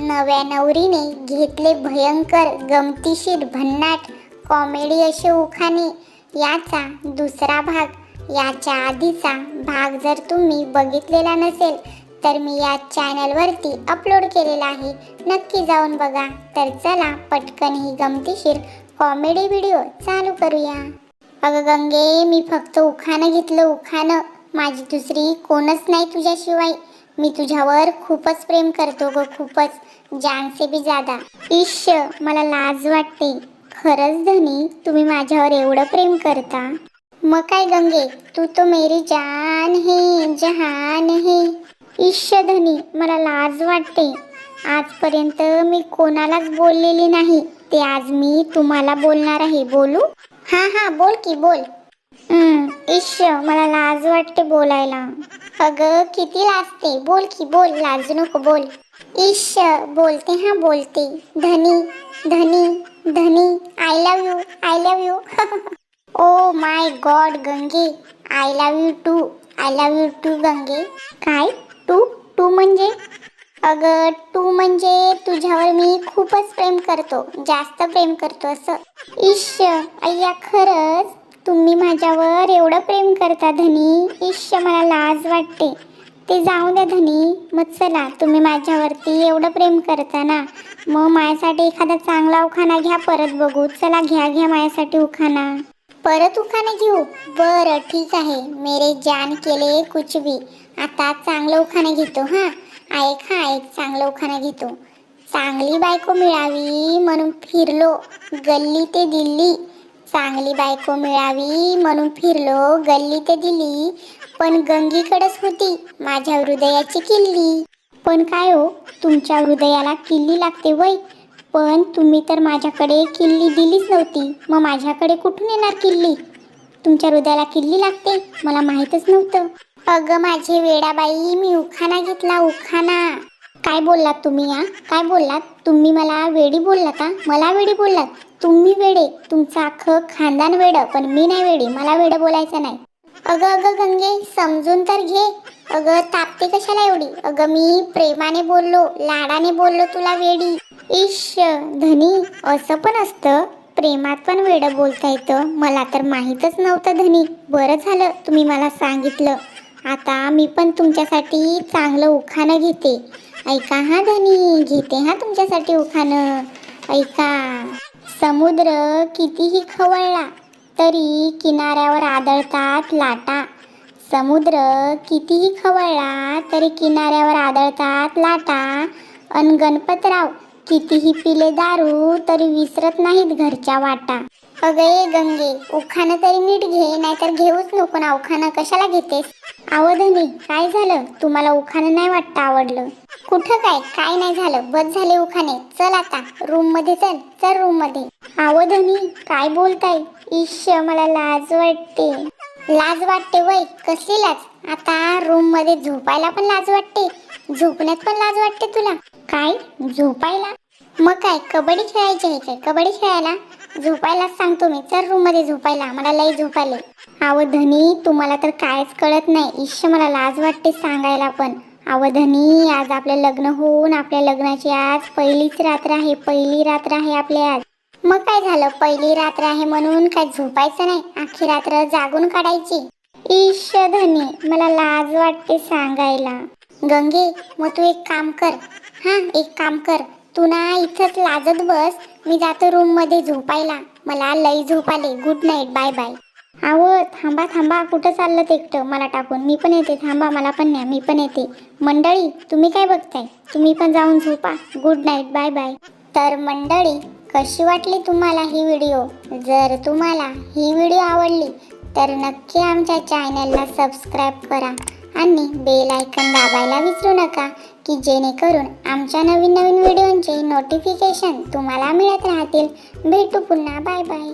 नव्या नवरीने घेतले भयंकर गमतीशीर भन्नाट कॉमेडी असे उखाणे. याचा दुसरा भाग याच्या आधीचा भाग जर तुम्ही बघितलेला नसेल तर मी या चॅनलवरती अपलोड केलेला आहे. नक्की जाऊन बघा. तर चला पटकन ही गमतीशीर कॉमेडी व्हिडिओ चालू करूया. अगं गंगे मी फक्त उखाणं घेतलं उखाणं. माझी दुसरी कोणच नाही तुझ्याशिवाय. मी तुझ्यावर खूपच प्रेम करतो ग खूपच. जानसे बी जादा इश्श मला लाज वाटते. खरंच धनी तुम्ही माझ्यावर एवढं प्रेम करता? मग काय गंगे तू तो मेरी जान है जहान है. इश्श धनी मला लाज वाटते. आजपर्यंत मी कोणालाच बोललेली नाही. ते आज मी तुम्हाला बोलणार आहे. बोलू? हां हां बोल की बोल. हम्म, मला लाज वाटते बोलायला. अगं किती लाजते. बोल की बोल. लाजू नको बोल. इश बोलते हा बोलते. धनी धनी धनी. I love you I love you oh my God Gange. I love you too I love you too Gange. काय? टू टू म्हणजे? अगं तू म्हणजे तुझ्यावर मी खूपच प्रेम करतो. जास्त प्रेम करतो असं. इश अय्या खरंच? तुम्ही माझ्यावर एवढं प्रेम करता धनी. ईश्य मला लाज वाटते. ते जाऊ द्या धनी. मग चला तुम्ही माझ्यावरती एवढं प्रेम करता ना. मग माझ्यासाठी एखादा चांगला उखाणा घ्या परत बघू. चला घ्या घ्या माझ्यासाठी उखाणा. परत उखाणा घेऊ? बरं ठीक आहे. मेरे जान केले कुछ भी. आता चांगलं उखाणा घेतो हा? ऐक हा ऐक चांगलं उखाणा घेतो. चांगली बायको मिळावी म्हणून फिरलो. गल्ली ते दिल्ली. चांगली बायको मिळावी म्हणून फिरलो गल्ली ते दिली. पण गंगीकडेच होती माझ्या हृदयाची किल्ली. पण काय हो तुमच्या हृदयाला किल्ली लागते वय. पण तुम्ही तर माझ्याकडे किल्ली दिलीच नव्हती. मग माझ्याकडे कुठून येणार किल्ली? तुमच्या हृदयाला किल्ली लागते मला माहीतच नव्हतं. अगं माझे वेडाबाई मी उखाणा घेतला उखाणा. काय बोललात तुम्ही या काय बोललात? तुम्ही मला वेडी बोललात का मला वेडी बोललात? तुम्ही वेडे तुमचं अख्खं खानदान वेडं पण मी नाही वेडी मला वेडं बोलायचं नाही. अगं अगं गंगे समजून तर घे. अगं तापते कशाला एवढी? अगं मी प्रेमाने बोललो लाडाने बोललो तुला वेडी. इश धनी असं पण असतं प्रेमात पण वेडं बोलता येतं. मला तर माहीतच नव्हतं धनी. बरं झालं तुम्ही मला सांगितलं. आता मी पण तुमच्यासाठी चांगलं उखाणं घेते. ऐका हा धनी घेते हा तुमच्यासाठी उखाणं. ऐका. समुद्र कितीही खवळला तरी किनाऱ्यावर आदळतात लाटा. समुद्र कितीही खवळला तरी किनाऱ्यावर आदळतात लाटा. अन गणपतराव कितीही पिले दारू तरी विसरत नाहीत घरच्या वाटा. अगं ये गंगे उखाणं तरी नीट घे नाहीतर घेऊच नको ना उखाणं. कशाला घेतेस? आवधनी काय झालं? तुम्हाला उखाणं नाही वाटतं आवडलं? कुठं काय? काय नाही झालं? बस झाले उखाणे. चल आता रूममध्ये चल. चल रूममध्ये आवधनी काय बोलताय? ईश मला लाज वाटते. लाज वाटते वय? कसली लाज? आता रूममध्ये झोपायला पण लाज वाटते. झोपण्यात पण लाज वाटते तुला. काय? झोपायला? मग काय कबड्डी खेळायची आहे काय? कबड्डी खेळायला झोपायलाच सांगतो मी चल रूममध्ये झोपायला. मला लई झोपायले आव धनी तुम्हाला तर कायच कळत नाही. इश्य मला लाज वाटते सांगायला पण. आव धनी आज आपलं लग्न होऊन आपल्या लग्नाची आज पहिलीच रात्र आहे. पहिली रात्र आहे आपल्या आज. मग काय झालं? पहिली रात्र आहे म्हणून काय झोपायचं नाही? आखी रात्र जागून काढायची. ईश धनी मला लाज वाटते सांगायला. गंगे मग तू एक काम कर. हा एक काम कर. तू ना इथंच लाजत बस. मी जातो रूममध्ये झोपायला. मला लई झोप आले. गुड नाईट बाय बाय आव थांबा थांबा. कुठं चाललं ते एकटं? मला टाकून. मी पण येते. थांबा मला पण न्या. मी पण येते. मंडळी तुम्ही काय बघताय? तुम्ही पण जाऊन झोपा. गुड नाईट बाय बाय तर मंडळी कशी वाटली तुम्हाला ही व्हिडिओ जर तुम्हाला ही व्हिडिओ आवडली तर नक्की आमच्या चॅनलला सबस्क्राईब करा. आणि बेल आयकन दाबायला विसरू नका की जेणेकरून आमच्या नवीन नवीन व्हिडिओंचे नोटिफिकेशन तुम्हाला मिळत राहतील. भेटू पुन्हा बाय बाय